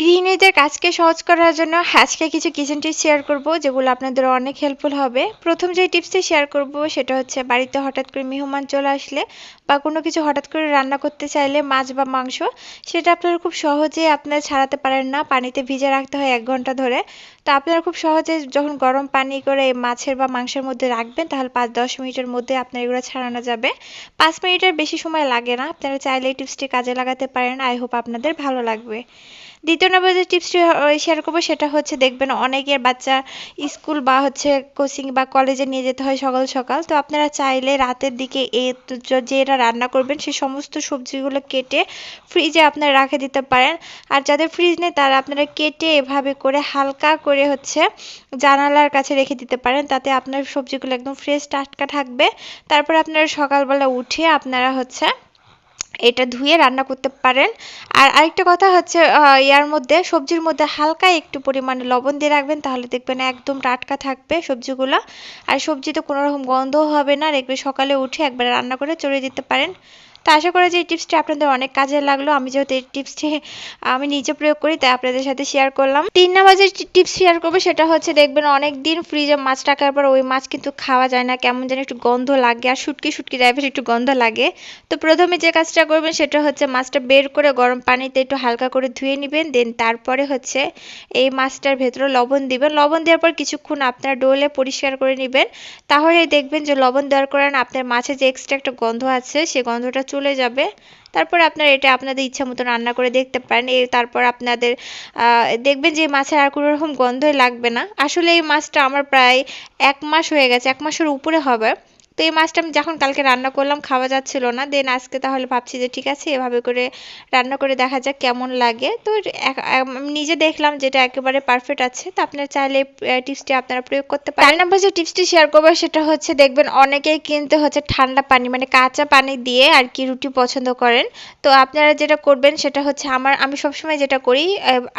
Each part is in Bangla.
গৃহিণীদের কাজকে সহজ করার জন্য আজকে কিছু কিচেন টিপস শেয়ার করব, যেগুলো আপনাদের অনেক হেল্পফুল হবে। প্রথম যে টিপসটি শেয়ার করব, সেটা হচ্ছে বাড়িতে হঠাৎ করে মেহমান চলে আসলে বা কোনো কিছু হঠাৎ করে রান্না করতে চাইলে মাছ বা মাংস, সেটা আপনারা খুব সহজে আপনারা ছাড়াতে পারেন না, পানিতে ভিজে রাখতে হয় এক ঘণ্টা ধরে। তো আপনারা খুব সহজে যখন গরম পানি করে মাছের বা মাংসের মধ্যে রাখবেন, তাহলে পাঁচ দশ মিনিটের মধ্যে আপনার এগুলো ছাড়ানো যাবে। পাঁচ মিনিটের বেশি সময় লাগে না, আপনারা চাইলে এই টিপসটি কাজে লাগাতে পারেন। আই হোপ আপনাদের ভালো লাগবে। দ্বিতীয় নম্বর যে টিপসটি শেয়ার করব সেটা হচ্ছে দেখবেন অনেকের বাচ্চা স্কুল বা হচ্ছে কোচিং বা কলেজে নিয়ে যেতে হয় সকাল সকাল। তো আপনারা চাইলে রাতের দিকে এ যেটা রান্না করবেন সেই সমস্ত সবজিগুলো কেটে ফ্রিজে আপনারা রাখে দিতে পারেন। আর যাদের ফ্রিজ নেই, তারা আপনারা কেটে এভাবে করে হালকা করে হচ্ছে জানালার কাছে রেখে দিতে পারেন। তাতে আপনার সবজিগুলো একদম ফ্রেশ টাটকা থাকবে। তারপর আপনারা সকালবেলা উঠে আপনারা হচ্ছে এটা ধুয়ে রান্না করতে পারেন। আর আরেকটা কথা হচ্ছে ইয়ার মধ্যে, সবজির মধ্যে হালকা একটু পরিমাণে লবণ দিয়ে রাখবেন, তাহলে দেখবেন একদম টাটকা থাকবে সবজিগুলো। আর সবজিতে কোনো রকম গন্ধও হবে না দেখবে সকালে উঠে একবার রান্না করে চলে দিতে পারেন। তো আশা করি যে এই টিপসটি আপনাদের অনেক কাজে লাগল। আমি যেহেতু এই টিপসটি আমি নিজে প্রয়োগ করি, তাই আপনাদের সাথে শেয়ার করলাম। তিন নাম্বার যে টিপস শেয়ার করব, সেটা হচ্ছে দেখবেন অনেক দিন ফ্রিজে মাছ রাখার পর ওই মাছ কিন্তু খাওয়া যায় না। কেমন যেন একটু গন্ধ লাগে আর শুটকি শুটকি টাইপের একটু গন্ধ লাগে। তো প্রথমে যে কাজটা করবেন, সেটা হচ্ছে মাছটা বের করে গরম পানিতে একটু হালকা করে ধুয়ে নেবেন। দেন তারপরে হচ্ছে এই মাছটার ভেতরে লবণ দিবেন। লবণ দেওয়ার পর কিছুক্ষণ আপনার ডোলে পরিষ্কার করে নেবেন। তাহলে দেখবেন যে লবণ দেওয়ার কারণে আপনার মাছে যে এক্সট্রা একটা গন্ধ আছে সেই গন্ধটা চলে যাবে। তারপর আপনারা এটা আপনাদের ইচ্ছা মতো রান্না করে দেখতে পারেন। এই তারপর আপনাদের দেখবেন যে মাছের আর কোনো রকম গন্ধই লাগবে না। আসলে এই মাছটা আমার প্রায় এক মাস হয়ে গেছে, এক মাসের উপরে হবে। তো এই মাছটা আমি যখন কালকে রান্না করলাম, খাওয়া যাচ্ছিল না। দেন আজকে তাহলে ভাবছি যে ঠিক আছে, এভাবে করে রান্না করে দেখা যাক কেমন লাগে। তো নিজে দেখলাম যেটা একেবারে পারফেক্ট আছে। তো আপনারা চাইলে টিপসটি আপনারা প্রয়োগ করতে পারেন। নাম্বার যে টিপসটি শেয়ার করব, সেটা হচ্ছে দেখবেন অনেকেই কিনতে হচ্ছে ঠান্ডা পানি মানে কাঁচা পানি দিয়ে আর কি রুটি পছন্দ করেন। তো আপনারা যেটা করবেন সেটা হচ্ছে আমার, আমি সবসময় যেটা করি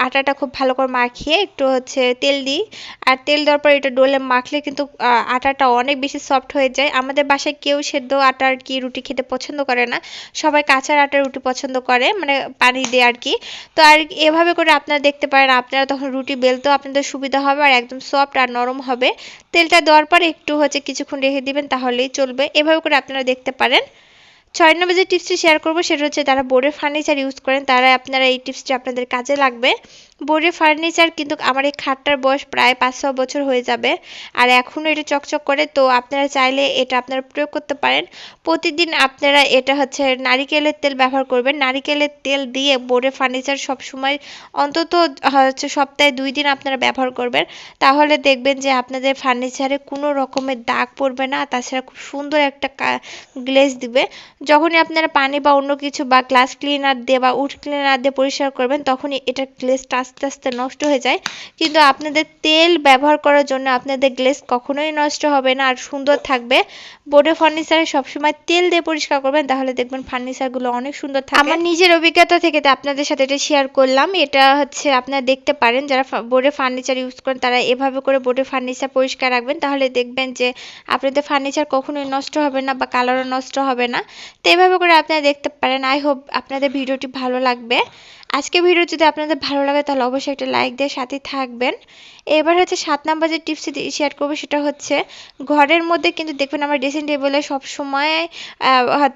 আটাটা খুব ভালো করে মাখিয়ে একটু হচ্ছে তেল দিই। আর তেল দেওয়ার পর এটা ডোলে মাখলে কিন্তু আটাটা অনেক বেশি সফট হয়ে যায়। আমাদের বাসায় কেউ সেদ্ধ আটার কি রুটি খেতে পছন্দ করে না। সবাই কাঁচার আটার রুটি পছন্দ করে মানে পানি দিয়ে আর কি। তো আর এভাবে করে আপনারা দেখতে পারেন, আপনারা তখন রুটি বেলতেও আপনাদের সুবিধা হবে আর একদম সফট আর নরম হবে। তেলটা দেওয়ার পর একটু হচ্ছে কিছুক্ষণ রেখে দিবেন, তাহলেই চলবে। এভাবে করে আপনারা দেখতে পারেন। ছয় নম্বর যে টিপসটি শেয়ার করব, সেটা হচ্ছে যারা বোর্ডের ফার্নিচার ইউজ করেন তারা আপনারা এই টিপসটি আপনাদের কাজে লাগবে। বোর্ডের ফার্নিচার, কিন্তু আমার এই খাটটার বয়স প্রায় পাঁচ ছ বছর হয়ে যাবে। আর এখনও এটা চকচক করে, তো আপনারা চাইলে এটা আপনারা প্রয়োগ করতে পারেন। প্রতিদিন আপনারা এটা হচ্ছে নারিকেলের তেল ব্যবহার করবেন। নারিকেলের তেল দিয়ে বোর্ডের ফার্নিচার সবসময় অন্তত হচ্ছে সপ্তাহে দুই দিন আপনারা ব্যবহার করবেন। তাহলে দেখবেন যে আপনাদের ফার্নিচারে কোনো রকমের দাগ পড়বে না, তাছাড়া খুব সুন্দর একটা গ্লেজ দিবে। যখনই আপনারা পানি বা অন্য কিছু বা গ্লাস ক্লিনার দিয়ে বা উড ক্লিনার দিয়ে পরিষ্কার করবেন, তখনই এটার গ্লেসটা আস্তে আস্তে নষ্ট হয়ে যায়। কিন্তু আপনাদের তেল ব্যবহার করার জন্য আপনাদের গ্লেস কখনোই নষ্ট হবে না। আর সুন্দর থাকবে। বোর্ডে ফার্নিচারে সবসময় তেল দিয়ে পরিষ্কার করবেন, তাহলে দেখবেন ফার্নিচারগুলো অনেক সুন্দর থাকে। আমার নিজের অভিজ্ঞতা থেকে আপনাদের সাথে এটা শেয়ার করলাম। এটা হচ্ছে আপনারা দেখতে পারেন, যারা বোর্ডে ফার্নিচার ইউজ করেন, তারা এভাবে করে বোর্ডে ফার্নিচার পরিষ্কার রাখবেন, তাহলে দেখবেন যে আপনাদের ফার্নিচার কখনোই নষ্ট হবে না বা কালারও নষ্ট হবে না। তো এভাবে করে আপনারা দেখতে পারেন। আই হোপ আপনাদের ভিডিওটি ভালো লাগবে। আজকে ভিডিও যদি আপনাদের ভালো লাগে, তাহলে অবশ্যই একটা লাইক দিয়ে সাথে থাকবেন। এবার হচ্ছে সাত নাম্বার যে টিপস শেয়ার করব, সেটা হচ্ছে ঘরের মধ্যে কিন্তু দেখবেন আমার ড্রেসিং টেবিলে সবসময়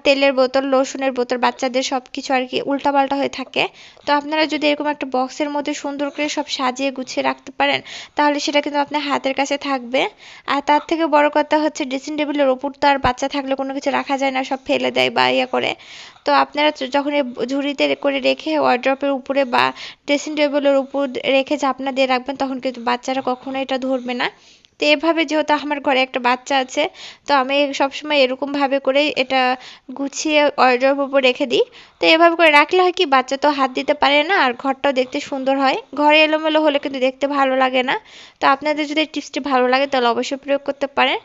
তেলের বোতল, রসুনের বোতল, বাচ্চাদের সব কিছু আর কি উল্টাপাল্টা হয়ে থাকে। তো আপনারা যদি এরকম একটা বক্সের মধ্যে সুন্দর করে সব সাজিয়ে গুছিয়ে রাখতে পারেন, তাহলে সেটা কিন্তু আপনার হাতের কাছে থাকবে। আর তার থেকে বড় কথা হচ্ছে ড্রেসিং টেবিলের ওপর তো আর বাচ্চা থাকলে কোনো কিছু রাখা যায় না, সব ফেলে দেয় বা ইয়ে করে। তো আপনারা যখন ঝুড়িতে করে রেখে ওয়ার্ড্রপের উপরে বা ড্রেসিং টেবিলের উপর রেখে চাপনা দিয়ে রাখবেন, তখন কিন্তু বাচ্চারা কখনো এটা ধরবে না। তো এভাবে যেহেতু আমার ঘরে একটা বাচ্চা আছে, তো আমি সবসময় এরকমভাবে করে এটা গুছিয়ে ওয়ার্ড্রপ উপর রেখে দিই। তো এভাবে করে রাখলে হয় কি, বাচ্চা তো হাত দিতে পারে না, আর ঘরটাও দেখতে সুন্দর হয়। ঘরে এলোমেলো হলে কিন্তু দেখতে ভালো লাগে না। তো আপনাদের যদি টিপসটি ভালো লাগে, তাহলে অবশ্যই প্রয়োগ করতে পারেন।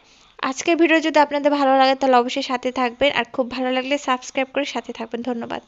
আজকের ভিডিও যদি আপনাদের ভালো লাগে, তাহলে অবশ্যই সাথে থাকবেন। আর খুব ভালো লাগলে সাবস্ক্রাইব করে সাথে থাকবেন। ধন্যবাদ।